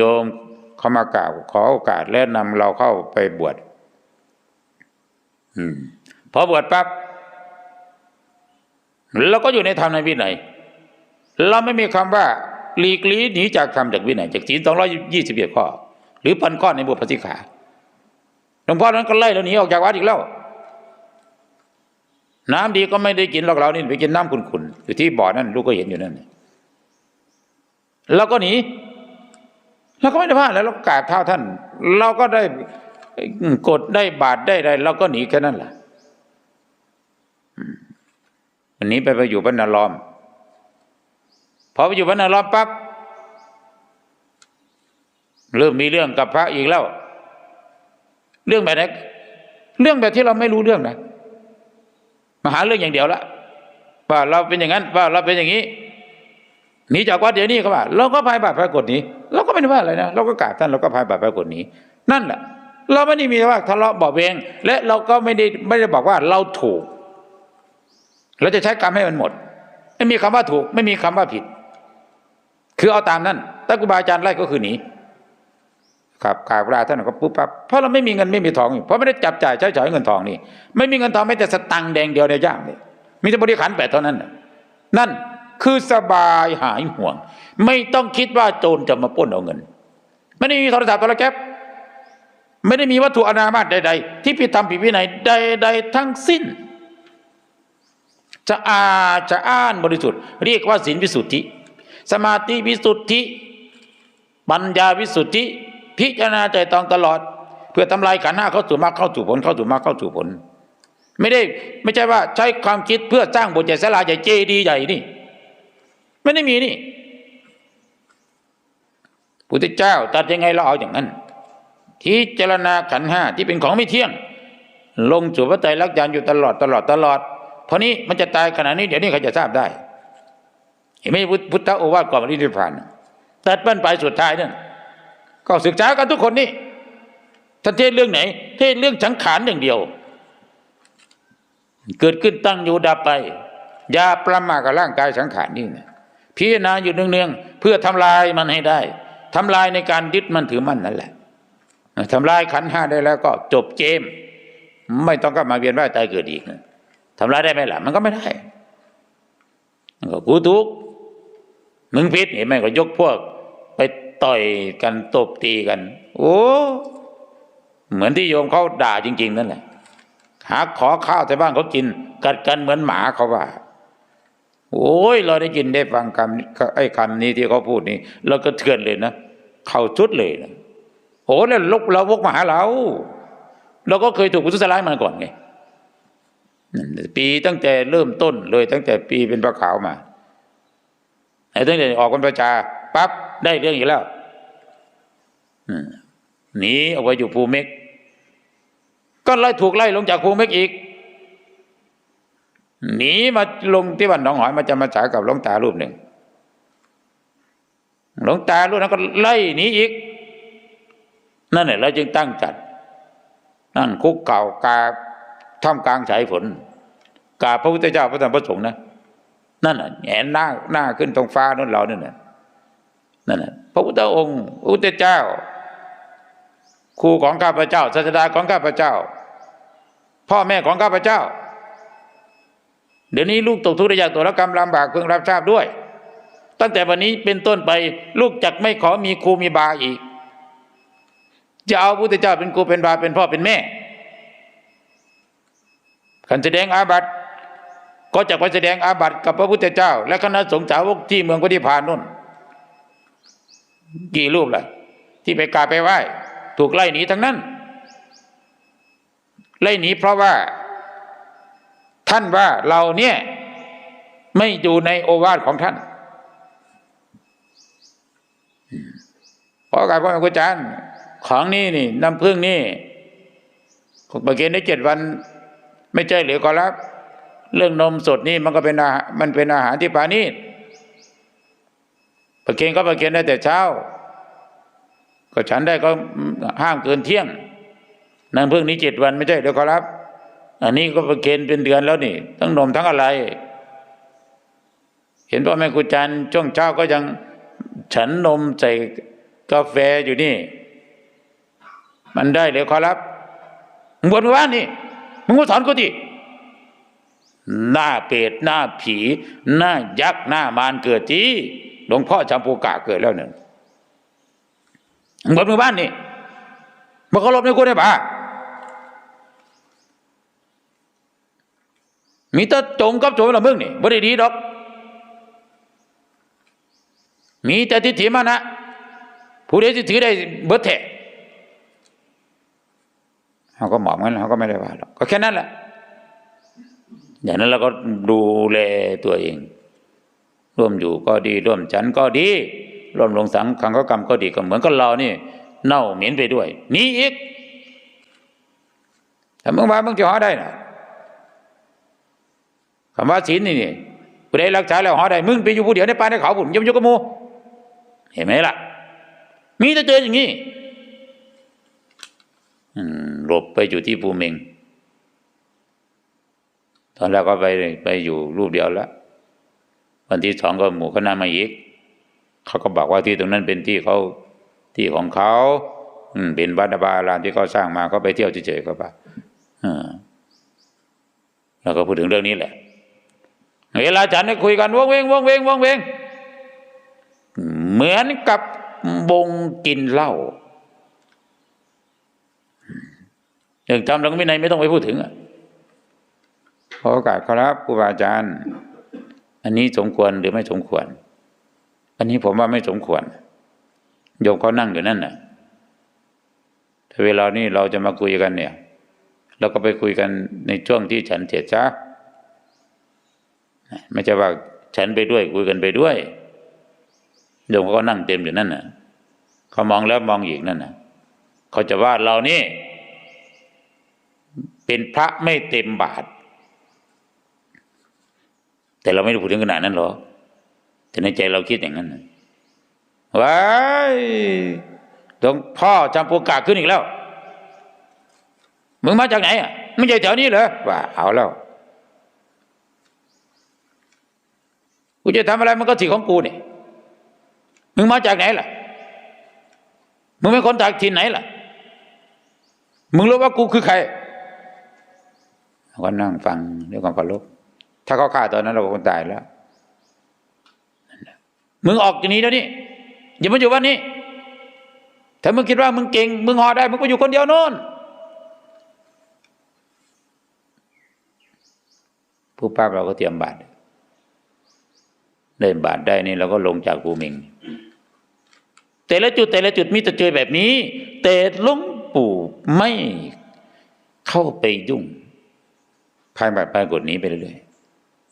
โยมเข้ามากล่าวขอโอกาสและนำเราเข้าไปบวชอพอบวชปั๊บเราก็อยู่ในธรรมในวินัยเราไม่มีคำว่าหลีกลีหนีจากธรรมจากวินัยจากศีลสองร้อยยี่สิบเอ็ดข้อ หรือพันข้อในบทปฏิขาหลวงพ่อนั้นก็ไล่เราหนีออกจากวัดอีกแล้วน้ำดีก็ไม่ได้กินหรอกเรานี่ไปกินน้ำขุ่นๆอยู่ที่บ่อนั่นลูกก็เห็นอยู่นั่นเราก็หนี เราก็ไม่ได้พลาดแล้วเราก็กราบเท้าท่าน เราก็ได้กดได้บาดได้อะไรเราก็หนีแค่นั้นแหละวันนี้ไปไปอยู่บ้านนาล้อมพอไปอยู่บ้านนาล้อมปั๊บเริ่มมีเรื่องกับพระอีกแล้ว เรื่องแบบไหนเรื่องแบบที่เราไม่รู้เรื่องนะมาหาเรื่องอย่างเดียวละว่าเราเป็นอย่างนั้นว่าเราเป็นอย่างนี้ หนีจากวัดเดี๋ยวนี้เขาว่าเราก็พายบาปพายกฎนี้เราก็ไม่ได้ว่าอะไรนะเราก็กราบท่านเราก็พายบาปพายกฎนี้ นั่นแหละเราไม่ได้มีว่าทะเลาะเบาะเวงและเราก็ไม่ได้ไม่ได้บอกว่าเราถูก เราจะใช้กรรมให้มันหมด ไม่มีคำว่าถูก ไม่มีคำว่าผิด คือเอาตามนั้นถ้าครูบาอาจารย์ไล่ก็คือหนีครับกราบลาท่านก็ปุ๊บปั๊บเพราะเราไม่มีเงินไม่มีทองเพราะไม่ได้จับจ่ายใช้จ่ายเงินทองนี่ ไม่มีเงินทองไม่แต่สตังค์แดงเดียวในย่ามนี่มีแต่บริขารแปดเท่านั้นนั่น คือสบายหายห่วง ไม่ต้องคิดว่าโจรจะมาป้นเอาเงิน ไม่ได้มีโทรศัพท์โทรแก๊ปไม่ได้มีวัตถุอนามาตใด ๆ ที่ผิดธรรมผิดวินัยใด ๆ ทั้งสิ้น จะอาจะอ่านบริสุทธิ์ เรียกว่าศีลวิสุทธิ สมาธิวิสุทธิ ปัญญาวิสุทธิ พิจารณาใจตองตลอด เพื่อทำลายขันห้าเข้าสู่มรรคเข้าสู่ผลเข้าสู่มรรคเข้าสู่ผล ไม่ได้ไม่ใช่ว่าใช้ความคิดเพื่อสร้างบสถ์ใหญ่ศาลาใหญ่เจดีย์ใหญ่นี่ ไม่ได้มีนี่พุทธเจ้าตัดยังไงเราเอาอย่างนั้นที่เจรณาขันห้าที่เป็นของไม่เที่ยง ลงสู่พระไตรลักยานอยู่ตลอดตลอดตลอด เพราะนี้มันจะตายขนาดนี้เดี๋ยวนี้ใครจะทราบได้ เห็นไหมพุทธโอวาทก่อนวันที่ผ่านตัดปั้นปสุดท้ายนั่นก็ศึกษากันทุกคนนี่ท่านเทศเรื่องไหน เทศเรื่องสังขารอย่างเดียว เกิดขึ้นตั้งอยู่ดับไป อย่าประมาทกับร่างกายสังขารนี่นะ พิจารณาอยู่เนืองๆเพื่อทำลายมันให้ได้ทำลายในการยึดมันถือมันนั่นแหละทำลายขันห้าได้แล้วก็จบเกม ไม่ต้องกลับมาเวียนว่ายตายเกิดอีกนะทำลายได้ไหมล่ะมันก็ไม่ได้ก็กูทุกมึงผิดเห็นไหมก็ยกพวก ไปต่อยกันตบตีกัน โอ้เหมือนที่โยมเขาด่าจริง ๆ นั่นแหละหาขอข้าวแต่บ้านเขากิน กัดกันเหมือนหมาเขาว่า โอ้ยเราได้ยินได้ฟังคำไอ้คำนี้ที่เขาพูดนี่เราก็เถื่อนเลยนะเข้าชุดเลยนะโอ้แล้วลกเราวกมาหาเรา เราก็เคยถูกพุทธสลายมาก่อนไงปีตั้งแต่เริ่มต้นเลยตั้งแต่ปีเป็นพระขาวมาไอ้ตั้งแต่ออกกันประชาปั๊บได้เรื่องอีกแล้วหนีออกไปอยู่ภูเม็ก ก็ไล่ถูกไล่ลงจากภูเม็กอีก หนีมาลงที่บ้านหนองหอยมาจะมาฉากับหลวงตารูปหนึ่งหลวงตารูปนั้นก็ไล่หนีอีก นั่นแหละเราจึงตั้งจัด นั่นคุกเก่ากาท่ามกลางสายฝนกาพระพุทธเจ้าพระธรรมพระสงฆ์นะนั่นน่ะแงนหน้าหน้าขึ้นตรงฟ้านั่นเรานั่นน่ะนั่นน่ะพระพุทธองค์พระพุทธเจ้า ครูของข้าพเจ้าศาสดาของข้าพเจ้า พ่อแม่ของข้าพเจ้า เดี๋ยวนี้ลูกตกทุกข์ได้ยากตัวละกรรมลำบากเพิ่งรับทราบด้วย ตั้งแต่วันนี้เป็นต้นไปลูกจักไม่ขอมีครูมีบาอีก จะเอาพระพุทธเจ้าเป็นครูเป็นบาเป็นพ่อเป็นแม่ขันแสดงอาบัติก็จะไปแสดงอาบัติกับพระพุทธเจ้า และคณะสงฆ์สาวกที่เมืองพระนิพานนู่น กี่รูปล่ะ ที่ไปกราบไปไหว้ ถูกไล่หนีทั้งนั้น ไล่หนีเพราะว่า ท่านว่าเราเนี่ยไม่อยู่ในโอวาทของท่านเพราะการพ่อแม่ครูอาจารย์ของนี่นี่น้ำพึ่งนี่ประเกณฑ์ได้เจ็ดวัน ไม่ใช่หรือก็รับเรื่องนมสดนี่มันก็เป็นอาหารมันเป็นอาหารที่ปานีตประเคนก็ประเคนได้แต่เช้า ก็ฉันได้ก็ห้ามเกินเที่ยงนั่นเพิ่งนี้เจ็ดวันไม่ใช่เดี๋ยวขอรับ อันนี้ก็ประเคนเป็นเดือนแล้วนี่ ทั้งนมทั้งอะไร เห็นพ่อแม่ครูจันช่วงเช้าก็ยังฉันนมใส่กาแฟอยู่นี่ มันได้เลยขอรับมึงบวชเมื่อวานนี่มึงมาสอนกูดิหน้าเปรตหน้าผี หน้ายักษ์หน้ามารเกิดจีหลวงพ่อจำปูกะเกิดแล้วเนี่ยมึงบวชเมื่อวานนี่มาเคารพในกูได้ปะ มีแต่จงกับโจมละมึงนี่บ่ได้ดีดอก มีแต่ทิฏฐิมานะผู้ใดที่ถือได้เบิดแท้เขาก็หมอบงั้นเขาก็ไม่ได้ว่าหรอกก็แค่นั้นแหละอย่างนั้นเราก็ดูแลตัวเอง ร่วมอยู่ก็ดีร่วมฉันก็ดี ร่วมลงสังขังกกรรมก็ดีก็เหมือนกับเรานี่ เน่าเหม็นไปด้วยหนี่อีกถ้ามึงว่ามึงจะหาได้นะ คำว่าศีลนี่นี่ผู้ใดรักษาแล้วหาได้มึงไปอยู่ผู้เดียวในป่าในเขาบุญยมยุกกบหมูเห็นไหมล่ะ มีแต่เจออย่างนี้หลบไปอยู่ที่ภูเมงตอนแรกก็ไปไปอยู่รูปเดียวแล้ววันที่สองก็หมู่คณะมาอีกเขาก็บอกว่าที่ตรงนั้นเป็นที่เขาที่ของเขาอืมเป็นวัดบาลานที่เขาสร้างมาเขาไปเที่ยวเฉยๆก็ไปอ่าแล้วก็พูดถึงเรื่องนี้แหละ เวลาฉันได้คุยกันวงเวงวงเวงวงเวงเหมือนกับบงกินเหล้าเรื่องทำหลังวินัยไม่ต้องไปพูดถึงอะขอโอกาสครับครูบาอาจารย์ อันนี้สมควรหรือไม่สมควร อันนี้ผมว่าไม่สมควร โยมเขานั่งอยู่นั่นน่ะแต่เวลานี้เราจะมาคุยกันเนี่ย เราก็ไปคุยกันในช่วงที่ฉันเจ็ดจ้า ไม่ใช่ว่าฉันไปด้วยคุยกันไปด้วยโยมเขาก็นั่งเต็มอยู่นั่นน่ะเขามองแล้วมองอีกนั่นน่ะเขาจะว่าเรานี่ เป็นพระไม่เต็มบาท แต่เราไม่ได้พูดถึงขนาดนั้นหรอกแต่ในใจเราคิดอย่างนั้นว้ายหลวงพ่อจำปูกาขึ้นอีกแล้ว มึงมาจากไหนอะมึงใช่แถวนี้เหรอว่าเอาแล้ว กูจะทำอะไรมันก็สิของกูเนี่ยมึงมาจากไหนล่ะ มึงเป็นคนจากที่ไหนล่ะ มึงรู้ว่ากูคือใครก็นั่งฟังด้วยความเคารพถ้าเขาฆ่าตอนนั้นเราคนตายแล้วมึงออกจากนี้แล้วนี่อย่ามาอยู่วันนี้ ถ้ามึงคิดว่ามึงเก่ง มึงหอได้ มึงไปอยู่คนเดียวโน่นผู้ป้าเราก็เตรียมบาตร ได้บาตรได้นี่เราก็ลงจากภูมิง แต่ละจุดแต่ละจุดมีแต่เจอแบบนี้ แต่หลวงปู่ไม่เข้าไปยุ่งพายบาตรไปกดนี้ไปเรื่อย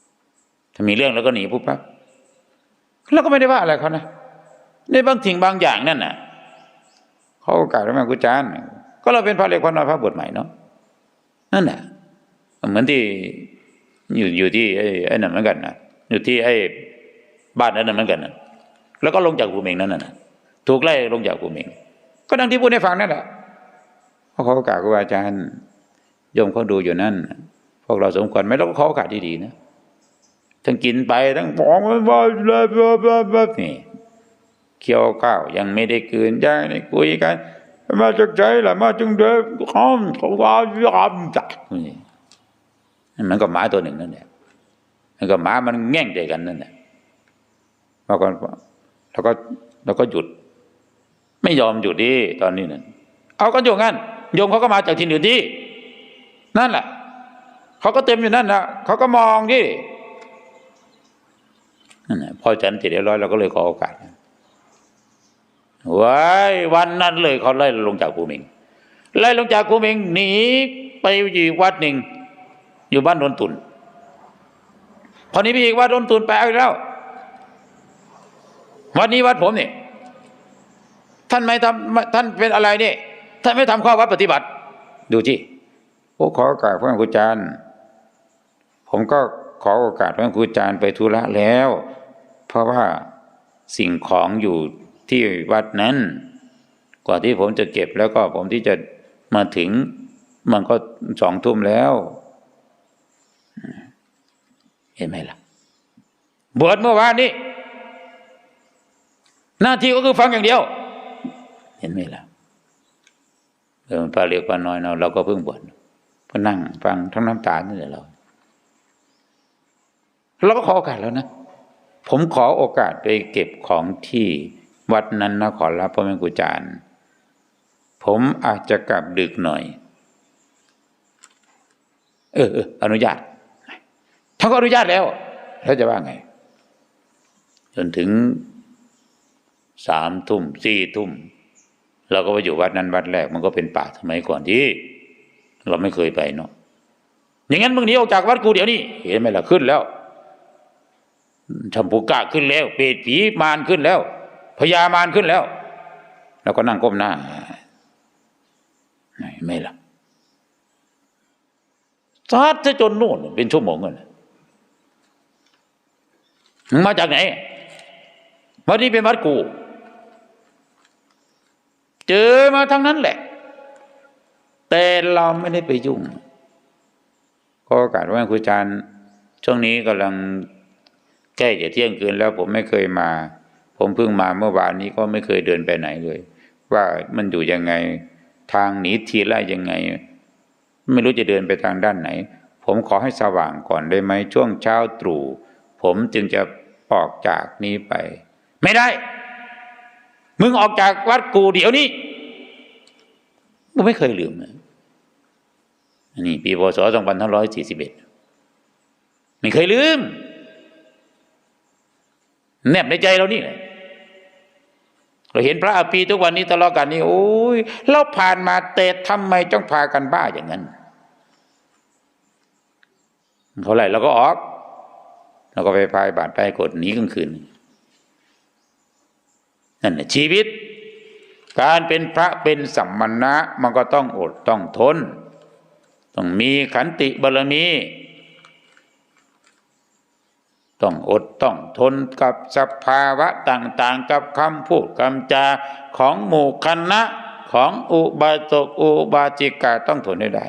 ๆถ้ามีเรื่องแล้วก็หนีปุ๊บปั๊บเราก็ไม่ได้ว่าอะไรเขานะในบางสิ่งบางอย่างนั่นน่ะเขาโอกาสมากุจานก็เราเป็นพระเล็กพระน้อยพระบทใหม่เนาะนั่นน่ะเหมือนที่อยู่อยู่ที่ไอ้ไอ้นั่นเหมือนกันนะอยู่ที่ไอ้ บ้านนั้นเหมือนกันนะแล้วก็ลงจากภูมิเองนั่นน่ะถูกไล่ลงจากภูมิเองก็ดังที่พูดให้ฟังนั่นแหละเพราะเขาโอกาสครูอาจารย์โยมเขาดูอยู่นั่น พวกเราสมควรไหมเราก็ขอโอกาสดีๆนะทั้งกินไปทั้งบอกว่าบ้าบ้านี่เคี้ยวข้าวยังไม่ได้คืนยังไม่ได้คุยกันมาจากใจละมาจึงเดินข้ามเขาว่าอยามจักนี่มันก็หมาตัวหนึ่งนั่นแหละมันก็หมามันแง่งใจกันนั่นแหละ แล้วก็แล้วก็แล้วก็หยุด ไม่ยอมหยุดดิตอนนี้นั่นเอากันอยู่งั้นโยมเขาก็มาจากที่อื่นที่ นั่นแหละเขาก็เต็มอยู่นั่นนะเขาก็มองที่นั่นแหละพอฉันเสร็จเรียบร้อยเราก็เลยขอโอกาสว้ายวันนั้นเลยเขาไล่ลงจากภูมิงไล่ลงจากภูมิงหนีไปอยู่วัดหนึ่งอยู่บ้านโนนตุนพอนี้ไปอีกวัดโนนตุนไปเอาอีกแล้ว วันนี้วัดผมนี่ท่านไม่ทำท่านเป็นอะไรนี่ท่านไม่ทำข้อวัดปฏิบัติ ดูที่โอ้ขอโอกาสพระครูอาจารย์ ผมก็ขอโอกาสพระครูอาจารย์ไปธุระแล้ว เพราะว่าสิ่งของอยู่ที่วัดนั้น กว่าที่ผมจะเก็บแล้วก็ผมที่จะมาถึงมันก็สองทุ่มแล้ว เห็นไหมล่ะบวชเมื่อวานนี้ หน้าที่ก็คือฟังอย่างเดียว เห็นไหมล่ะเออปลาเรียกปลาน้อยเราเราก็เพิ่งบวชก็นั่งฟังทั้งน้ำตานี่แหละเรา เราก็ขอโอกาสแล้วนะ ผมขอโอกาสไปเก็บของที่วัดนั้นนะขอรับพ่อแม่ครูจารย์ ผมอาจจะกลับดึกหน่อยเออเอออนุญาตท่านก็อนุญาตแล้วแล้วจะว่าไง จนถึง สามทุ่มสี่ทุ่มเราก็ไปอยู่วัดนั้นวัดแรกมันก็เป็นป่าสมัยก่อนที่ เราไม่เคยไปเนาะอย่างนั้นมึงหนีออกจากวัดกูเดี๋ยวนี้เห็นไหมล่ะขึ้นแล้วชัมพูกะขึ้นแล้ว เปรตผีมารขึ้นแล้วพญามารขึ้นแล้วแล้วก็นั่งก้มหน้าไหนไม่ล่ะซัดซะจนโน่นเป็นชั่วโมงเลยมึงมาจากไหนวัดนี้เป็นวัดกู เจอมาทั้งนั้นแหละ แต่เราไม่ได้ไปยุ่ง ก็โอกาสว่าครูอาจารย์ช่วงนี้กำลังใกล้จะเที่ยงคืนแล้วผมไม่เคยมา ผมเพิ่งมาเมื่อวานนี้ก็ไม่เคยเดินไปไหนเลย ว่ามันอยู่ยังไงทางหนีทีไล่ยังไง ไม่รู้จะเดินไปทางด้านไหน ผมขอให้สว่างก่อนได้ไหมช่วงเช้าตรู่ผมจึงจะออกจากนี้ไป ไม่ได้ มึงออกจากวัดกูเดี๋ยวนี้กูไม่เคยลืมนะอันนี้ปีพศสองพันห้าร้อยสี่สิบเอ็ดไม่เคยลืม แนบในใจเรานี่แหละเราเห็นพระอาปีทุกวันนี้ทะเลาะกันนี่โอ้ยเราผ่านมาเตะทำไมต้องพากันบ้าอย่างนั้นเท่าไหร่เราก็ออกเราก็ไปพายบาดไปกดหนีกลางคืน นั่นแหละชีวิต การเป็นพระเป็นสัมมณะมันก็ต้องอดต้องทน ต้องมีขันติบารมี ต้องอดต้องทนกับสภาวะต่างๆ กับคำพูดคำจาของหมู่คณะของอุบาสกอุบาสิกาต้องทนให้ได้